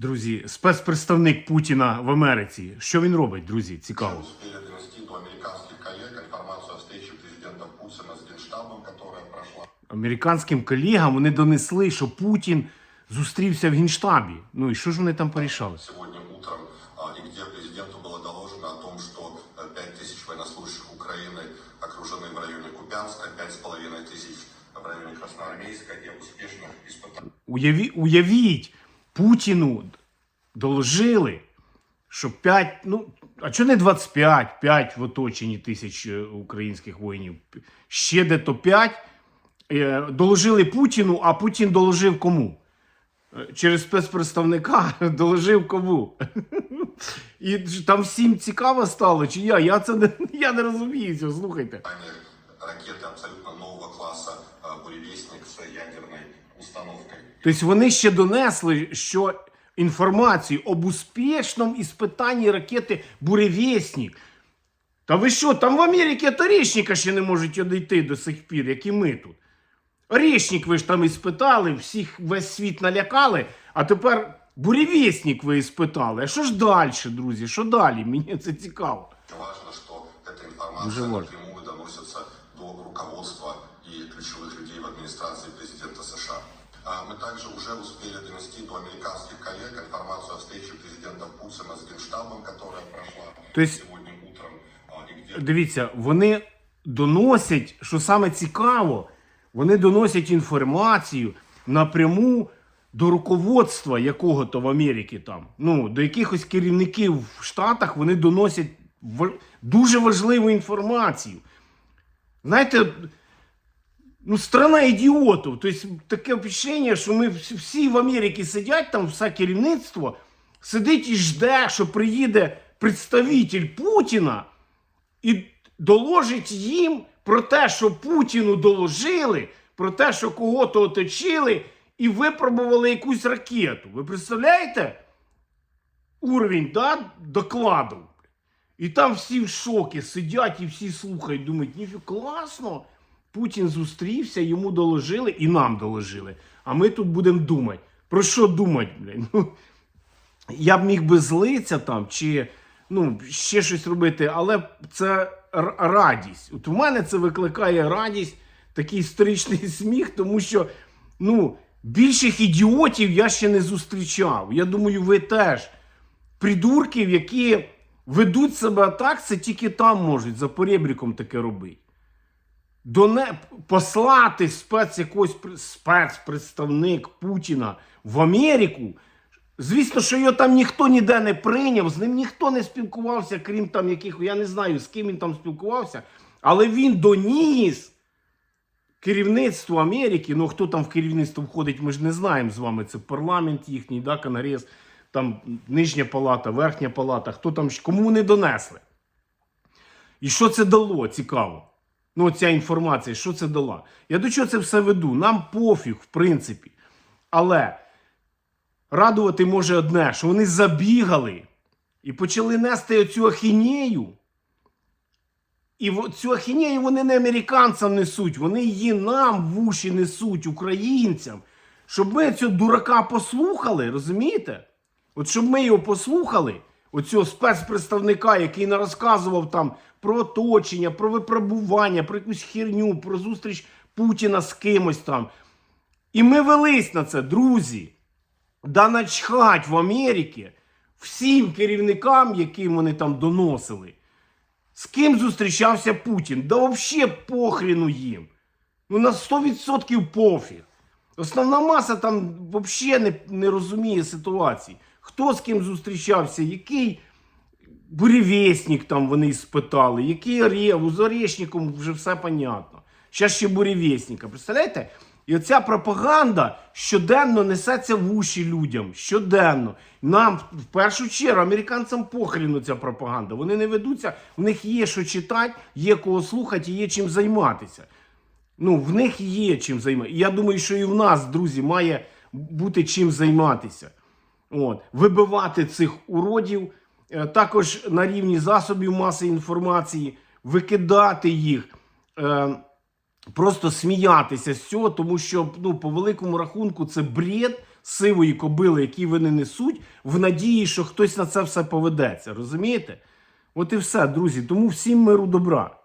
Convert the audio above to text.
Друзі, спецпредставник Путіна в Америці. Що він робить, друзі? Цікаво. успели донести до американских коллег информацию о встрече президента Путина с Генштабом, которая прошла Американським колегам вони донесли, що Путін зустрівся в Генштабі. Ну і що ж вони там порішали? сегодня утром, а, и где президенту было доложено о том, что э, 5 тысяч военнослужащих Украины окружены в районе Купянска, 5,5 тысяч в районе Красноармейска и успешно испытали Уяві, уявіть, Путіну доложили, що 5, ну, а чого не 25, 5 в оточенні тисяч е, українських воїнів, ще де то 5, е, доложили Путіну, а Путін доложив кому? Е, Через спецпредставника доложив кому? І там всім цікаво стало, чи я? Я це не, я не розумію слухайте. ракеты абсолютно установкой. Тобто вони ще донесли, що інформацію об успішному іспитанні ракети Буревєснік. Та ви що, там в Америці от Орешника ще не можуть одійти до сих пір, як і ми тут. Орешник ви ж там іспитали, всіх весь світ налякали, а тепер Буревєснік ви іспитали. А що ж далі, друзі? Що далі? Мені це цікаво. Важно, что эта Уже информация важно. напрямую до руководства и ключевых людей в администрации президента США. Мы также уже успели донести до американских коллег информацию о встрече президента Путина с Генштабом, которая прошла То есть- сегодня утром, где Дивіться, вони доносять, що саме цікаво, вони доносять інформацію напряму до руководства якого-то в Америці там. Ну, до якихось керівників в Штатах вони доносять дуже важливу інформацію. Знаєте, ну, страна ідіотів. Тобто таке впечатлення, що ми всі- в Америці сидять, там все керівництво сидить і жде, що приїде представитель Путіна і доложить їм про те, що Путіну доложили, про те, що кого-то оточили і випробували якусь ракету. Ви представляєте? Уровень да, докладу. І там всі в шокі сидять і всі слухають, думають, ніфі класно. Путін зустрівся, йому доложили і нам доложили. А ми тут будемо думати. Про що думати, блядь? Ну, я б міг би злитися там чи ну, ще щось робити, але це радість. От у мене це викликає радість, такий історичний сміх, тому що ну, більших ідіотів я ще не зустрічав. Я думаю, ви теж. Придурків, які ведуть себе так, це тільки там можуть за поребріком таке робити. Доне... Послати спец якогось спецпредставник Путіна в Америку. Звісно, що його там ніхто ніде не прийняв, з ним ніхто не спілкувався, крім там яких, я не знаю, з ким він там спілкувався, але він доніс керівництву Америки, ну хто там в керівництво входить, ми ж не знаємо з вами. Це парламент їхній, да, Конгрес, там нижня палата, верхня палата, хто там, кому не донесли. І що це дало, цікаво. Ну, ця інформація, що це дала? Я до чого це все веду? Нам пофіг, в принципі. Але радувати може одне, що вони забігали і почали нести оцю ахінею. І цю ахінею вони не американцям несуть, вони її нам в уші несуть, українцям. Щоб ми цього дурака послухали, розумієте? От щоб ми його послухали, оцього спецпредставника, який не розказував там про оточення, про випробування, про якусь херню, про зустріч Путіна з кимось там. І ми велись на це, друзі. Да начхать в Америці всім керівникам, яким вони там доносили. З ким зустрічався Путін? Да взагалі похріну їм. Ну на 100% пофіг. Основна маса там взагалі не, не розуміє ситуації. Хто з ким зустрічався, який буревестник там вони спитали, який Орєв, з Орешником вже все понятно. Зараз ще буревестника. Представляєте? І оця пропаганда щоденно несеться в уші людям. Щоденно. Нам в першу чергу американцям похріну ця пропаганда. Вони не ведуться, в них є що читати, є кого слухати, є чим займатися. Ну, в них є чим займатися. Я думаю, що і в нас, друзі, має бути чим займатися. От. Вибивати цих уродів, е, також на рівні засобів маси інформації, викидати їх, е, просто сміятися з цього, тому що ну, по великому рахунку це бред сивої кобили, які вони несуть, в надії, що хтось на це все поведеться. Розумієте? От і все, друзі. Тому всім миру добра.